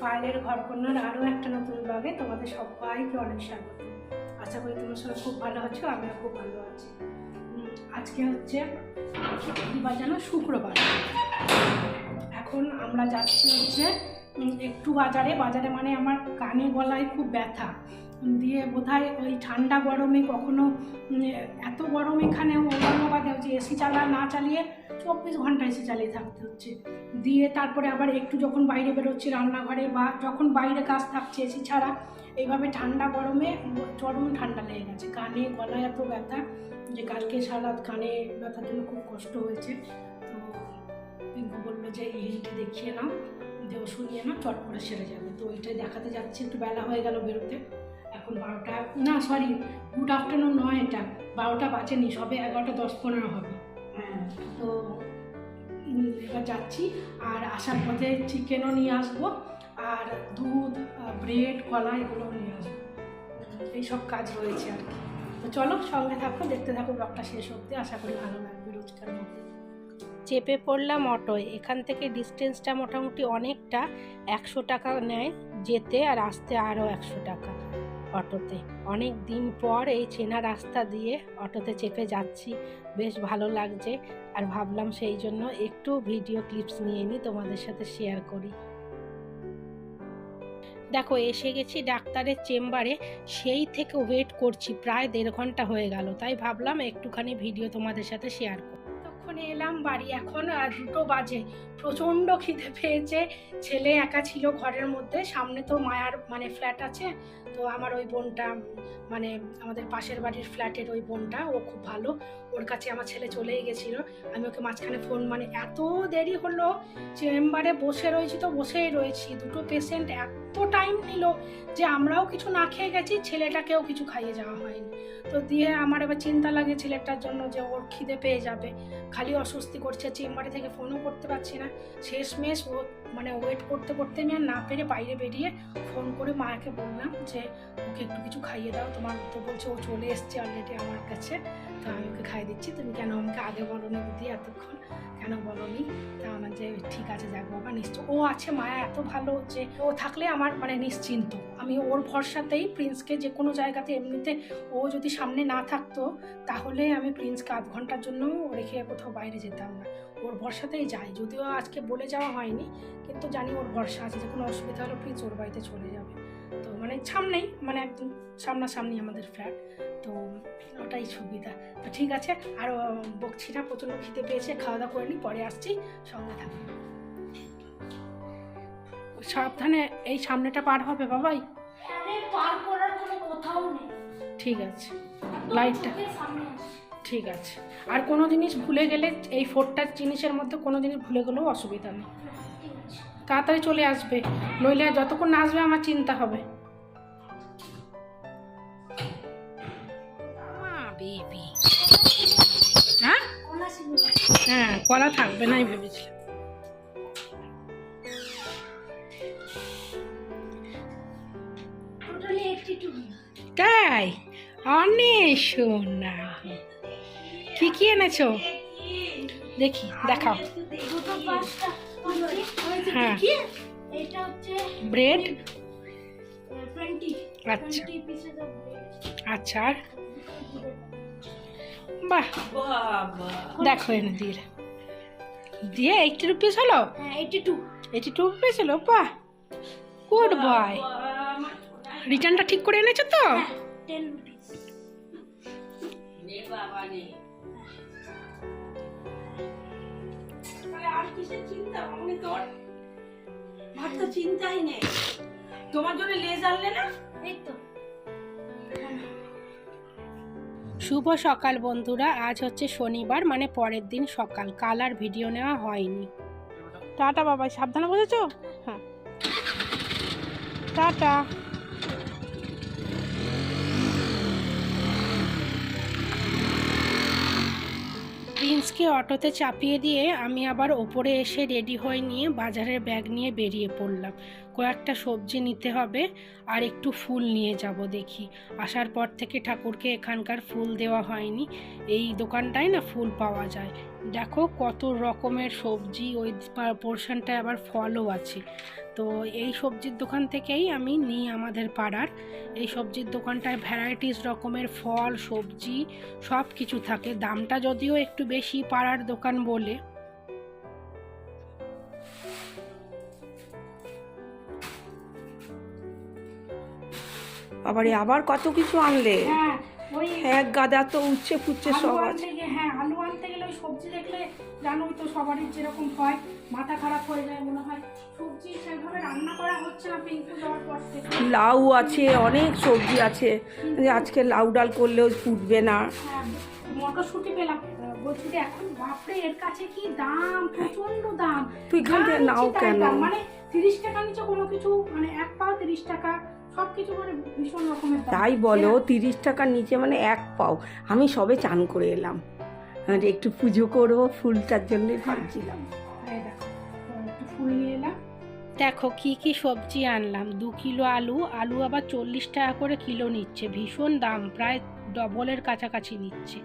পায়েলের ঘরকন্যার আরও একটা নতুন ব্লগে তোমাদের সবাইকে অনেক স্বাগত। আশা করি তোমার সবাই খুব ভালো আছো, আমিও খুব ভালো আছি। আজকে হচ্ছে কীবার যেন শুক্রবার। এখন আমরা যাচ্ছি হচ্ছে একটু বাজারে। বাজারে মানে আমার কানে গলায় খুব ব্যথা। দিয়ে বোধহয় ওই ঠান্ডা গরমে কখনো এত গরম এখানে ঔরঙ্গাবাদে হচ্ছে এসি চালা না চালিয়ে চব্বিশ ঘণ্টা এসি চালিয়ে থাকতে হচ্ছে। দিয়ে তারপরে আবার একটু যখন বাইরে বেরোচ্ছি রান্নাঘরে বা যখন বাইরে কাজ থাকছে এসি ছাড়া, এইভাবে ঠান্ডা গরমে চরম ঠান্ডা লেগে গেছে। কানে, গলায় এত ব্যথা যে কালকে সারা কানে ব্যথার জন্য খুব কষ্ট হয়েছে। তো পিঙ্কু বলল যে ইহিলটা দেখিয়ে নাও যে ওষুধ নিয়ে নাও, চট করে সেরে যাবে। তো ওইটাই দেখাতে যাচ্ছি, একটু বেলা হয়ে গেল বেরোতে। এখন বারোটা না সরি গুড আফটারনুন নয় এটা বারোটা বাজেনি সবে এগারোটা দশ পনেরো হবে। হ্যাঁ। তো এবার যাচ্ছি আর আসার পথে চিকেনও নিয়ে আসব আর দুধ ব্রেড কলা এগুলো নিয়ে আসব। এইসব কাজ রয়েছে আর কি। তো চলো সঙ্গে থাকো দেখতে থাকো ব্লগটা শেষ অবধি আশা করি ভালো লাগবে রোজকার মতো। চেপে পড়লাম অটোয় এখান থেকে ডিস্টেন্সটা মোটামুটি অনেকটা একশো টাকা নেয় যেতে আর আসতে আরও একশো টাকা। অটোতে। অনেক দিন পর এই চেনা রাস্তা দিয়ে অটোতে চেপে যাচ্ছি। বেশ ভালো লাগছে। আর ভাবলাম সেই জন্য একটু ভিডিও ক্লিপস নিয়ে নিই, তোমাদের সাথে শেয়ার করি। দেখো, এসে গেছি ডাক্তারের চেম্বারে। সেই থেকে ওয়েট করছি, প্রায় দেড় ঘণ্টা হয়ে গেল। তাই ভাবলাম একটুখানি ভিডিও তোমাদের সাথে শেয়ার করি এলাম, বাড়ি এখন দুটো বাজে। প্রচণ্ড খিদে পেয়েছে। ছেলে একা ছিল ঘরের মধ্যে। সামনে তো মায়ার মানে ফ্ল্যাট আছে। তো আমার ওই বোনটা মানে আমাদের পাশের বাড়ির ফ্ল্যাটের ওই বোনটা, ও খুব ভালো। ওর কাছে আমার ছেলে চলেই গেছিল। আমি ওকে মাঝখানে ফোন মানে এত দেরি হলো। চেম্বারে বসে রয়েছি তো বসেই রয়েছি। দুটো পেশেন্ট এত টাইম নিল যে আমরাও কিছু না খেয়ে গেছি, ছেলেটাকেও কিছু খাইয়ে যাওয়া হয়নি। তো দিয়ে আমার এবার চিন্তা লাগে ছেলেটার জন্য যে ওর খিদে পেয়ে যাবে। খালি অস্বস্তি করছে, চেম্বারে থেকে ফোনও করতে পারছি না। শেষমেশ ও মানে ওয়েট করতে করতে আমি আর না পেরে বাইরে বেরিয়ে ফোন করে মাকে বললাম যে, ওকে একটু কিছু খাইয়ে দাও, তোমার তো বলছে ও চলে এসছে অলরেডি আমার কাছে। তো আমি ওকে খাইয়ে দিচ্ছি, তুমি কেন আমাকে আগে বলো না দিদি এতক্ষণ? কেন বলো নি তা আমার যে, ঠিক আছে, যাক বাবা, নিশ্চয় ও আছে, মায়া এত ভালো যে, ও থাকলে আমার মানে নিশ্চিন্ত। আমি ওর ভরসাতেই প্রিন্সকে যে কোনো জায়গাতে এমনিতে ও যদি সামনে না থাকতো, তাহলে আমি প্রিন্সকে আধ ঘণ্টার জন্য রেখে কোথাও বাইরে যেতাম না। ওর ভরসাতেই যাই। যদিও আজকে বলে যাওয়া হয়নি কিন্তু জানি ওর ভরসা আছে যে কোনো অসুবিধা হলে প্লিজ ওর বাড়িতে চলে যাবে। তো মানে সামনেই মানে একদম সামনাসামনি আমাদের ফ্ল্যাট তো ওটাই সুবিধা। তো ঠিক আছে আর বকছি না প্রচণ্ড খিদে পেয়েছে খাওয়া দাওয়া করে নি পরে আসছি সঙ্গে থাকবে। সাবধানে এই সামনেটা পার হবে বাবাই? পার করার কোনো কোথাও নেই। ঠিক আছে। লাইটটা। ঠিক আছে। আর কোনো জিনিস ভুলে গেলে এই ফোরটা জিনিসের মধ্যে কোনো জিনিস ভুলে গেলেও অসুবিধা নেই। তাড়াতাড়ি চলে আসবে নইলে যতক্ষণ না আসবে আমার চিন্তা হবে। বেবি। হ্যাঁ? হ্যাঁ কলা থাকবে নাই ভেবেছিলাম। তাই? অনেক সোনা। কি এনেছো? দেখি দেখাও। হ্যাঁ। এটা ব্রেড? আচ্ছা। আচ্ছা আর? বাহ। দেখো এনে দিয়ে। দিয়ে এইটি রুপিস হলো? হ্যাঁ eighty two eighty two rupees হলো? বাহ। গুড বয় রিটার্নটা ঠিক করে এনেছো তো? হ্যাঁ টেন রুপিস আর কিসের চিন্তা? তোর আর তো চিন্তাই নেই। তোমার জন্য লেজ আনলে না? এই তো। শুভ সকাল বন্ধুরা আজ হচ্ছে শনিবার মানে পরের দিন সকাল। কাল আর ভিডিও নেওয়া হয়নি। টাটা বাবা সাবধানে বুঝেছ হ্যাঁ। টাটা। প্রিন্সকে অটোতে চাপিয়ে দিয়ে আমি আবার ওপরে এসে রেডি হয়ে নিয়ে বাজারের ব্যাগ নিয়ে বেরিয়ে পড়লাম। কয়েকটা সবজি নিতে হবে আর একটু ফুল নিয়ে যাব দেখি। আসার পর থেকে ঠাকুরকে এখানকার ফুল দেওয়া হয়নি। এই দোকানটায় না ফুল পাওয়া যায়। দেখো কত রকমের সবজি, ওই পোর্শনটায় আবার ফলও আছে। তো এই সবজির দোকান থেকেই আমি নিই আমাদের পাড়ার। এই সবজির দোকানটায় ভ্যারাইটিস রকমের ফল সবজি সব কিছু থাকে। দামটা যদিও একটু বেশি পাড়ার দোকান বলে। বাবারে আবার কত কিছু আনলে? হ্যাঁ ওই এক গাদা তো উচ্ছে ফুচ্ছে সব আছে। হ্যাঁ আলু আনতে গেলে ওই সবজি দেখলে জানোই তো সবারই যেরকম হয় মাথা খারাপ হয়ে যায় মনে হয়। সবজি সেভাবে রান্না করা হচ্ছে না পিঙ্কু যাওয়ার পর থেকে। লাউ আছে অনেক সবজি আছে। আজকে লাউ ডাল করলেও ফুটবে না। হ্যাঁ মটরশুঁটি পেলাম। বলছি যে এখন বাপরে এর কাছে কি দাম? প্রচণ্ড দাম। তুই এখান থেকে নাও কেন? মানে তিরিশ টাকা নিচে কোনো কিছু মানে এক পাও তিরিশ টাকা তাই বলো তিরিশ টাকার নিচে মানে এক পাও। আমি সবে চান করে এলাম। আর একটু পুজো করব ফুলটার জন্যই ভাবছিলাম। এই দেখো, একটু ফুল নিয়ে এলাম। দেখো কি কি সবজি আনলাম। দু কিলো আলু আলু আবার চল্লিশ টাকা করে কিলো নিচ্ছে। ভীষণ দাম প্রায় ডবলের কাছাকাছি নিচ্ছে।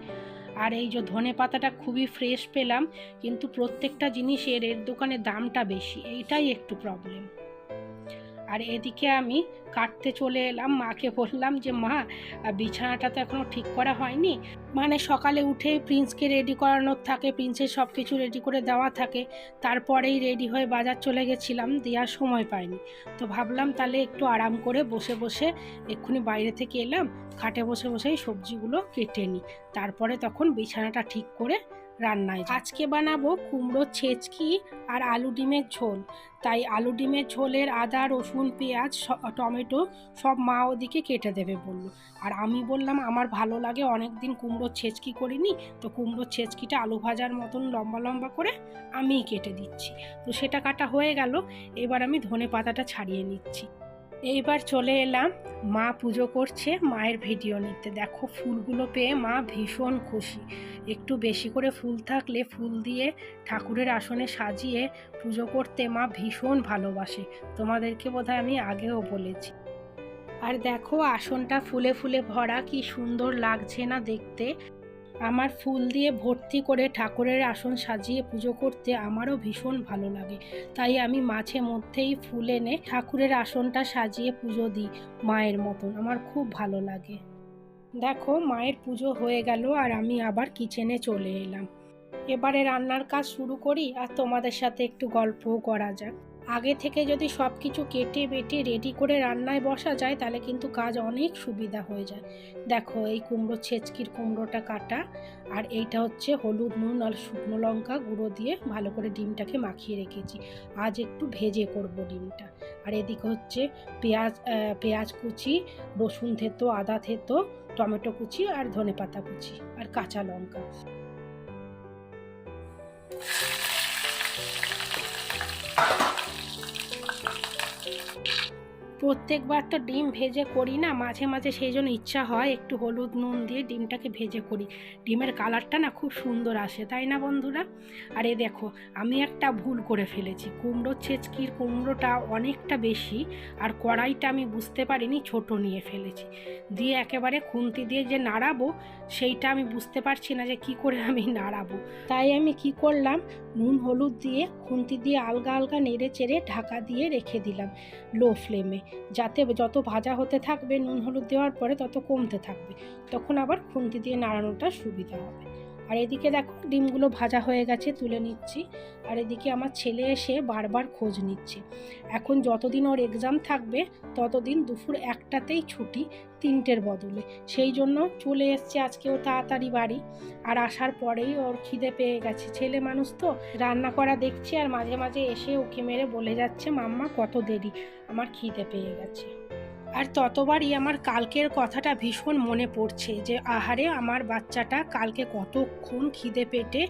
আর এই যে ধনে পাতাটা খুবই ফ্রেশ পেলাম কিন্তু প্রত্যেকটা জিনিসের এর দোকানে দামটা বেশি। এইটাই একটু প্রবলেম আর এদিকে আমি কাটতে চলে এলাম, মাকে বললাম যে, মা বিছানাটা তো এখনও ঠিক করা হয়নি। মানে সকালে উঠে প্রিন্সকে রেডি করানোর থাকে, প্রিন্সের সব কিছু রেডি করে দেওয়া থাকে। তারপরেই রেডি হয়ে বাজার চলে গেছিলাম, দেওয়ার সময় পাইনি। তো ভাবলাম তাহলে একটু আরাম করে বসে বসে এক্ষুনি বাইরে থেকে এলাম, খাটে বসে বসেই সবজিগুলো কেটে নিই। তারপরে তখন বিছানাটা ঠিক করে রান্নায় আজকে বানাবো কুমড়োর ছেচকি আর আলু ডিমের ঝোল। তাই আলু ডিমের ঝোলের আদা, রসুন, পেঁয়াজ টমেটো সব মা ওদিকে কেটে দেবে বলল। আর আমি বললাম, আমার ভালো লাগে অনেক দিন কুমড়োর ছেচকি করিনি, তো কুমড়োর ছেচকিটা আলু ভাজার মতন লম্বা লম্বা করে আমিই কেটে দিচ্ছি। তো সেটা কাটা হয়ে গেল, এবার আমি ধনে পাতাটা ছাড়িয়ে নিচ্ছি। এইবার চলে এলাম। মা পুজো করছে, মায়ের ভিডিও নিতে। দেখো, ফুলগুলো পেয়ে মা ভীষণ খুশি। একটু বেশি করে ফুল থাকলে ফুল দিয়ে ঠাকুরের আসনে সাজিয়ে পুজো করতে মা ভীষণ ভালোবাসে। তোমাদেরকে বোধহয় আমি আগেও বলেছি। আর দেখো, আসনটা ফুলে ফুলে ভরা। কি সুন্দর লাগছে না দেখতে। আমার ফুল দিয়ে ভর্তি করে ঠাকুরের আসন সাজিয়ে পুজো করতে আমারও ভীষণ ভালো লাগে। তাই আমি মাঝে মধ্যেই ফুল এনে ঠাকুরের আসনটা সাজিয়ে পুজো দিই মায়ের মতন। আমার খুব ভালো লাগে। দেখো, মায়ের পুজো হয়ে গেল আর আমি আবার কিচেনে চলে এলাম। এবারে রান্নার কাজ শুরু করি আর তোমাদের সাথে একটু গল্পও করা যাক। আগে থেকে যদি সব কিছু কেটে বেটে রেডি করে রান্নায় বসা যায়, তাহলে কিন্তু কাজ অনেক সুবিধা হয়ে যায়। দেখো, এই কুমড়ো ছেচকির কুমড়োটা কাটা, আর এইটা হচ্ছে হলুদ নুন আর শুকনো লঙ্কা গুঁড়ো দিয়ে ভালো করে ডিমটাকে মাখিয়ে রেখেছি। আজ একটু ভেজে করব ডিমটা। আর এদিকে হচ্ছে পেঁয়াজ পেঁয়াজ কুচি, রসুন থেতো, আদা থেতো, টমেটো কুচি আর ধনেপাতা কুচি আর কাঁচা লঙ্কা। প্রত্যেকবার তো ডিম ভেজে করি না, মাঝে মাঝে সেই জন্য ইচ্ছা হয় একটু হলুদ নুন দিয়ে ডিমটাকে ভেজে করি। ডিমের কালারটা না খুব সুন্দর আসে, তাই না বন্ধুরা? আরে দেখো, আমি একটা ভুল করে ফেলেছি। কুমড়োর ছেচকির কুমড়োটা অনেকটা বেশি আর কড়াইটা আমি বুঝতে পারিনি ছোট নিয়ে ফেলেছি। দিয়ে একেবারে খুন্তি দিয়ে যে নাড়াবো, সেইটা আমি বুঝতে পারছি না যে কি করে আমি নাড়াবো। তাই আমি কি করলাম, নুন হলুদ দিয়ে খুন্তি দিয়ে আলগা আলগা নেড়ে চেড়ে ঢাকা দিয়ে রেখে দিলাম লো ফ্লেমে। যাতে যত ভাজা হতে থাকবে, নুন হলুদ দেওয়ার পরে তত কমতে থাকবে। তখন আবার খুন্তি দিয়ে নাড়ানোটা সুবিধা হবে। আর এদিকে দেখো, ডিমগুলো ভাজা হয়ে গেছে, তুলে নিচ্ছি। আর এদিকে আমার ছেলে এসে বারবার খোঁজ নিচ্ছে। এখন যতদিন ওর এক্সাম থাকবে, ততদিন দুপুর একটাতেই ছুটি, তিনটের বদলে। সেই জন্য চলে এসছে আজকে ও তাড়াতাড়ি বাড়ি। আর আসার পরেই ওর খিদে পেয়ে গেছে। ছেলে মানুষ তো, রান্না করা দেখছে আর মাঝে মাঝে এসে ওকে মেরে বলে যাচ্ছে, মাম্মা, কত দেরি? আমার খিদে পেয়ে গেছে। আর ততবারই আমার কালকের কথাটা ভীষণ মনে পড়ছে যে, আহারে আমার বাচ্চাটা কালকে কতক্ষণ খিদে পেটে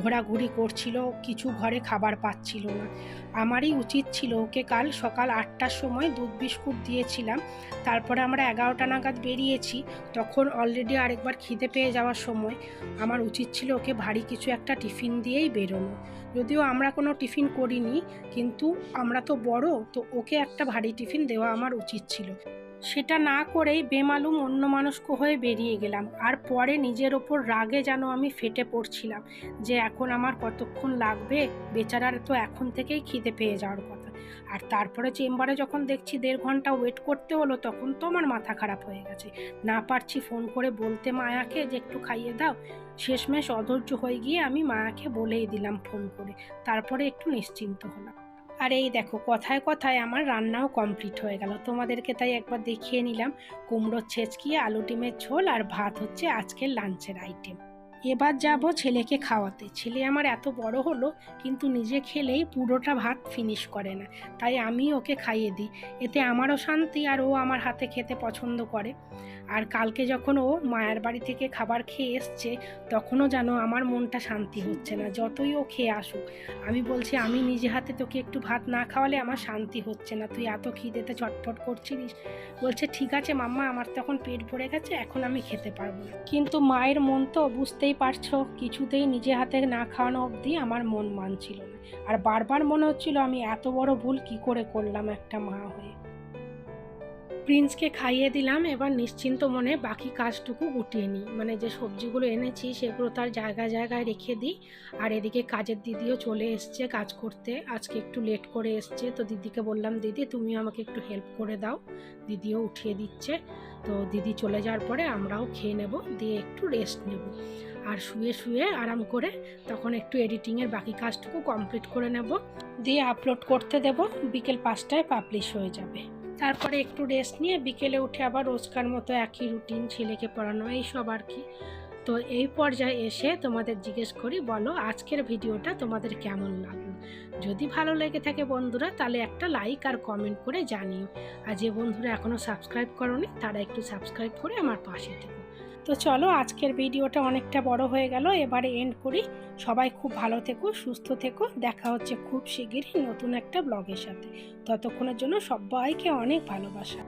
ঘোরাঘুরি করছিল, কিছু ঘরে খাবার পাচ্ছিল না। আমারই উচিত ছিল ওকে কাল সকাল আটটার সময় দুধ বিস্কুট দিয়েছিলাম, তারপরে আমরা এগারোটা নাগাদ বেরিয়েছি, তখন অলরেডি আরেকবার খিদে পেয়ে যাওয়ার সময়। আমার উচিত ছিল ওকে ভারী কিছু একটা টিফিন দিয়েই বেরোনো। যদিও আমরা কোনো টিফিন করিনি, কিন্তু আমরা তো বড়, তো ওকে একটা ভারী টিফিন দেওয়া আমার উচিত ছিল। সেটা না করেই বেমালুম অন্য মানুষক হয়ে বেরিয়ে গেলাম। আর পরে নিজের ওপর রাগে যেন আমি ফেটে পড়ছিলাম যে এখন আমার কতক্ষণ লাগবে? বেচারার তো এখন থেকেই খিদে পেয়ে যাওয়ার কথা। আর তারপরে চেম্বারে যখন দেখছি দেড় ঘণ্টা ওয়েট করতে হলো, তখন তো আমার মাথা খারাপ হয়ে গেছে। না পারছি ফোন করে বলতে মায়াকে যে একটু খাইয়ে দাও। শেষমেশ অধৈর্য হয়ে গিয়ে আমি মায়াকে বলেই দিলাম ফোন করে। তারপরে একটু নিশ্চিন্ত হলাম। আর এই দেখো, কথায় কথায় আমার রান্নাও কমপ্লিট হয়ে গেল। তোমাদেরকে তাই একবার দেখিয়ে নিলাম। কুমড়োর ছেঁচকিয়ে আলু ডিমের ঝোল আর ভাত হচ্ছে আজকের লাঞ্চের আইটেম এবার যাব ছেলেকে খাওয়াতে। ছেলে আমার এত বড় হলো, কিন্তু নিজে খেলেই পুরোটা ভাত ফিনিশ করে না। তাই আমি ওকে খাইয়ে দিই। এতে আমারও শান্তি আর ও আমার হাতে খেতে পছন্দ করে। আর কালকে যখন ও মায়ের বাড়ি থেকে খাবার খেয়ে এসছে, তখনও যেন আমার মনটা শান্তি হচ্ছে না, যতই ও খেয়ে আসুক। আমি বলছি, আমি নিজে হাতে তোকে একটু ভাত না খাওয়ালে আমার শান্তি হচ্ছে না, তুই এত খিদেতে চটপট করছিলিস? বলছে, ঠিক আছে মাম্মা, আমার তখন পেট ভরে গেছে, এখন আমি খেতে পারব না। কিন্তু মায়ের মন তো বুঝতেই পারছ, কিছুতেই নিজে হাতে না খাওয়ানো অবধি আমার মন মানছিল না। আর বারবার মনে হচ্ছিল আমি এত বড় ভুল কি করে করলাম একটা মা হয়ে। প্রিন্সকে খাইয়ে দিলাম, এবার নিশ্চিন্ত মনে বাকি কাজটুকু গুটিয়ে নিই। মানে যে সবজিগুলো এনেছি, সেগুলো তার জায়গায় জায়গায় রেখে দিই। আর এদিকে কাজের দিদিও চলে এসছে কাজ করতে। আজকে একটু লেট করে এসছে। তো দিদিকে বললাম, দিদি, তুমি আমাকে একটু হেল্প করে দাও। দিদিও উঠিয়ে দিচ্ছে। তো দিদি চলে যাওয়ার পরে আমরাও খেয়ে নেব, দিয়ে একটু রেস্ট নেব। আর শুয়ে শুয়ে আরাম করে তখন একটু এডিটিংয়ের বাকি কাজটুকু কমপ্লিট করে নেব। দিয়ে আপলোড করতে দেব। বিকেল পাঁচটায় পাবলিশ হয়ে যাবে। তারপরে একটু রেস্ট নিয়ে বিকেলে উঠে আবার রোজকার মতো একই রুটিন ছেলেকে পড়ানো এইসব আর কি। তো এই পর্যায়ে এসে তোমাদের জিজ্ঞেস করি, বলো আজকের ভিডিওটা তোমাদের কেমন লাগল? যদি ভালো লেগে থাকে বন্ধুরা, তাহলে একটা লাইক আর কমেন্ট করে জানিও। আর যে বন্ধুরা এখনও সাবস্ক্রাইব করনি, তারা একটু সাবস্ক্রাইব করে আমার পাশে থেকো। তো চলো আজকের ভিডিওটা অনেকটা বড় হয়ে গেল, এবারে এন্ড করি। সবাই খুব ভালো থেকো, সুস্থ থেকো, দেখা হচ্ছে খুব শিগগিরই নতুন একটা ব্লগের সাথে। ততক্ষণের জন্য সবাইকে অনেক ভালোবাসা।